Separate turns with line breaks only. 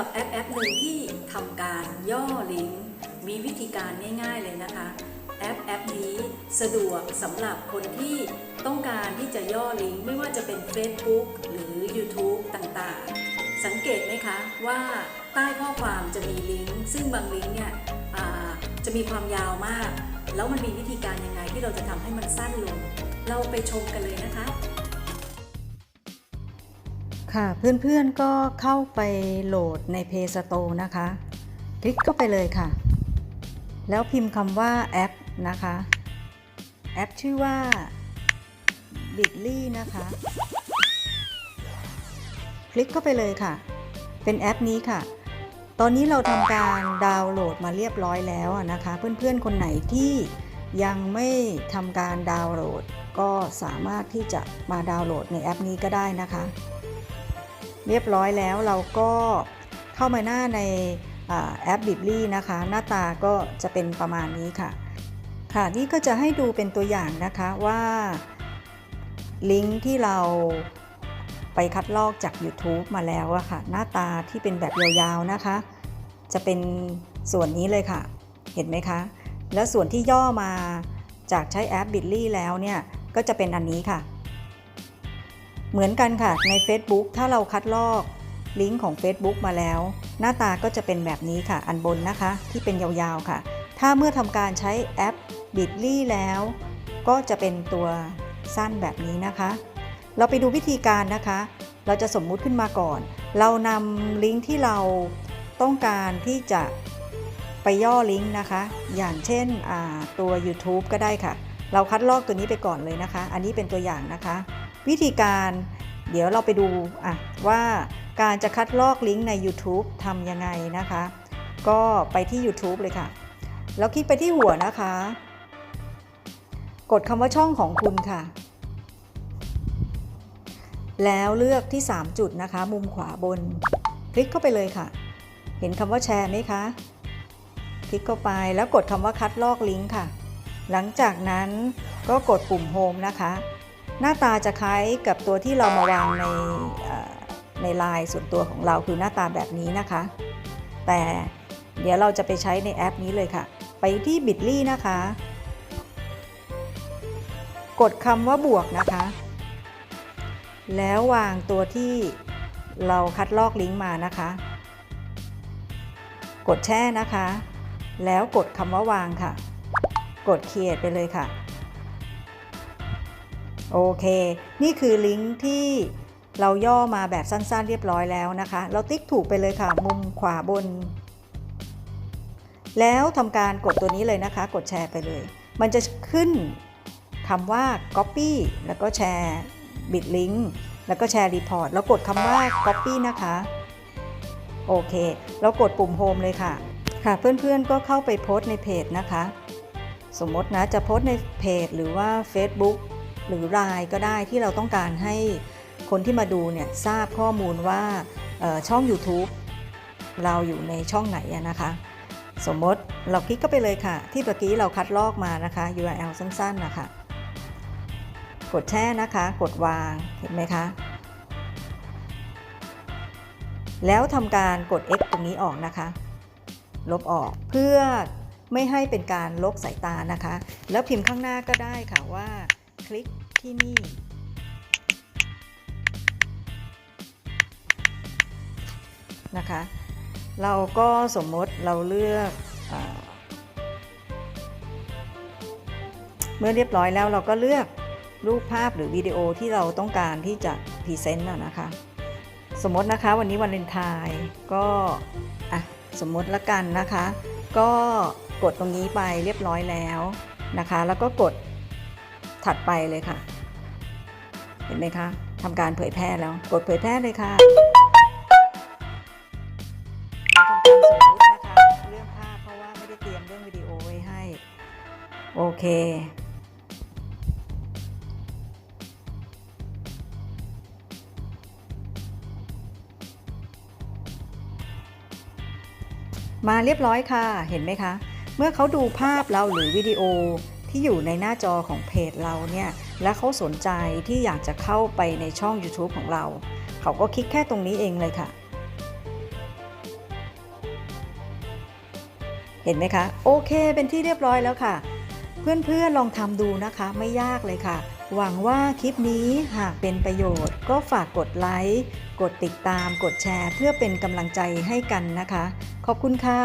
ับแอปแอปหนึ่งที่ทำการย่อลิงก์มีวิธีการง่ายๆ
เลยนะคะ แอปแอปนี้สะดวกสำหรับคนที่ต้องการที่จะย่อลิงก์ไม่ว่าจะเป็น Facebook หรือ YouTube ต่างๆ สังเกตไหมคะว่าใต้ข้อความจะมีลิงก์ซึ่งบางลิงก์เนี่ยจะมีความยาวมาก แล้วมันมีวิธีการยังไงที่เราจะทำให้มันสั้นลง เราไปชมกันเลยนะคะ
ค่ะเพื่อนๆก็เข้าไปโหลดใน Play Store นะคะ คลิกเข้าไปเลยค่ะ แล้วพิมพ์คำว่าแอปนะคะ แอปชื่อว่า Bitly นะคะ คลิกเข้าไปเลยค่ะ เป็นแอปนี้ค่ะ ตอนนี้เราทำการดาวน์โหลดมาเรียบร้อยแล้วนะคะ เพื่อนๆคนไหนที่ยังไม่ทำการดาวน์โหลด ก็สามารถที่จะมาดาวน์โหลดในแอปนี้ก็ได้นะคะ เรียบร้อยแล้วเราก็เข้ามาหน้าในอแอป b i t l y นะคะ หน้าตาก็จะเป็นประมาณนี้ค่ะ ค่ะนี่ก็จะให้ดูเป็นตัวอย่างนะคะว่าลิงก์ที่เราไปคัดลอกจาก YouTube มาแล้วอะค่ะ หน้าตาที่เป็นแบบยาวๆนะคะ จะเป็นส่วนนี้เลยค่ะ เห็นไหมคะ แล้วส่วนที่ย่อมาจากใช้แอป b i t l y แล้วเนี่ย ก็จะเป็นอันนี้ค่ะ เหมือนกันค่ะใน Facebook ถ้าเราคัดลอกลิงก์ของ Facebook มาแล้ว หน้าตาก็จะเป็นแบบนี้ค่ะ อันบนนะคะที่เป็นยาวๆค่ะ ถ้าเมื่อทำการใช้แอป b i t l y แล้ว ก็จะเป็นตัวสั้นแบบนี้นะคะ เราไปดูวิธีการนะคะ เราจะสมมุติขึ้นมาก่อน เรานำลิงก์ที่เราต้องการที่จะไปย่อลิงก์นะคะ อย่างเช่นตัว YouTube ก็ได้ค่ะ เราคัดลอกตัวนี้ไปก่อนเลยนะคะ อันนี้เป็นตัวอย่างนะคะ วิธีการเดี๋ยวเราไปดูอะว่าการจะคัดลอกลิงก์ใน YouTube ทำยังไงนะคะ ก็ไปที่ YouTube เลยค่ะ แล้วคลิกไปที่หัวนะคะ กดคำว่าช่องของคุณค่ะ แล้วเลือกที่ 3 จุดนะคะ มุมขวาบน คลิกเข้าไปเลยค่ะ เห็นคำว่าแชร์ไหมคะ คลิกเข้าไปแล้วกดคำว่าคัดลอกลิงก์ค่ะ หลังจากนั้นก็กดปุ่มโฮมนะคะ หน้าตาจะคล้ายกับตัวที่เรามาวางในในไลน์ส่วนตัวของเราคือหน้าตาแบบนี้นะคะ แต่เดี๋ยวเราจะไปใช้ในแอปนี้เลยค่ะ ไปที่ Bitly นะคะ กดคำว่าบวกนะคะ แล้ววางตัวที่เราคัดลอกลิงก์มานะคะ กดแช่นะคะ แล้วกดคำว่าวางค่ะ กด create ไปเลยค่ะ โอเค นี่คือลิงก์ที่เราย่อมาแบบสั้นๆ เรียบร้อยแล้วนะคะ เราติ๊กถูกไปเลยค่ะ มุมขวาบน แล้วทำการกดตัวนี้เลยนะคะ กดแชร์ไปเลย มันจะขึ้นคำว่า copy แล้วก็แชร์ bit link แล้วก็แชร์ report แล้วกดคำว่า copy นะคะ โอเคแล้วกดปุ่ม home เลยค่ะ ค่ะ เพื่อนๆก็เข้าไปโพสต์ในเพจนะคะ สมมตินะจะโพสต์ในเพจหรือว่า Facebook หรือรายก็ได้ที่เราต้องการให้คนที่มาดูเนี่ยทราบข้อมูลว่าช่อง YouTube เราอยู่ในช่องไหนนะคะ สมมติเราคลิกเข้าไปเลยค่ะ ที่เมื่อกี้เราคัดลอกมานะคะ URL สั้นๆนะคะ กดแช่นะคะ กดวางเห็นไหมคะ แล้วทำการกด X ตรงนี้ออกนะคะ ลบออกเพื่อไม่ให้เป็นการลบสายตานะคะ แล้วพิมพ์ข้างหน้าก็ได้ค่ะว่า คลิกที่นี่ นะคะ เราก็สมมติเราเลือกอเมื่อเรียบร้อยแล้วเราก็เลือกรูปภาพหรือวิดีโอที่เราต้องการที่จะพรีเซนต์นะนะคะ สมมตินะคะวันนี้วันเลนไทน์ก็อะสมมติละกันนะคะ ก็กดตรงนี้ไปเรียบร้อยแล้วนะคะ แล้วก็กด ถัดไปเลยค่ะ เห็นไหมคะทำการเผยแพร่แล้ว กดเผยแพร่เลยค่ะทำการสมมตินะคะเรื่องภาพเพราะว่าไม่ได้เตรียมเรื่องวิดีโอไว้ให้ โอเคมาเรียบร้อยค่ะ เห็นไหมคะ เมื่อเขาดูภาพเราหรือวิดีโอ ที่อยู่ในหน้าจอของเพจเราเนี่ยและเขาสนใจที่อยากจะเข้าไปในช่อง YouTube ของเรา เขาก็คลิกแค่ตรงนี้เองเลยค่ะ เห็นไหมคะ โอเคเป็นที่เรียบร้อยแล้วค่ะ เพื่อนๆลองทำดูนะคะไม่ยากเลยค่ะ หวังว่าคลิปนี้หากเป็นประโยชน์ ก็ฝากกดไลค์กดติดตามกดแชร์ เพื่อเป็นกำลังใจให้กันนะคะ ขอบคุณค่ะ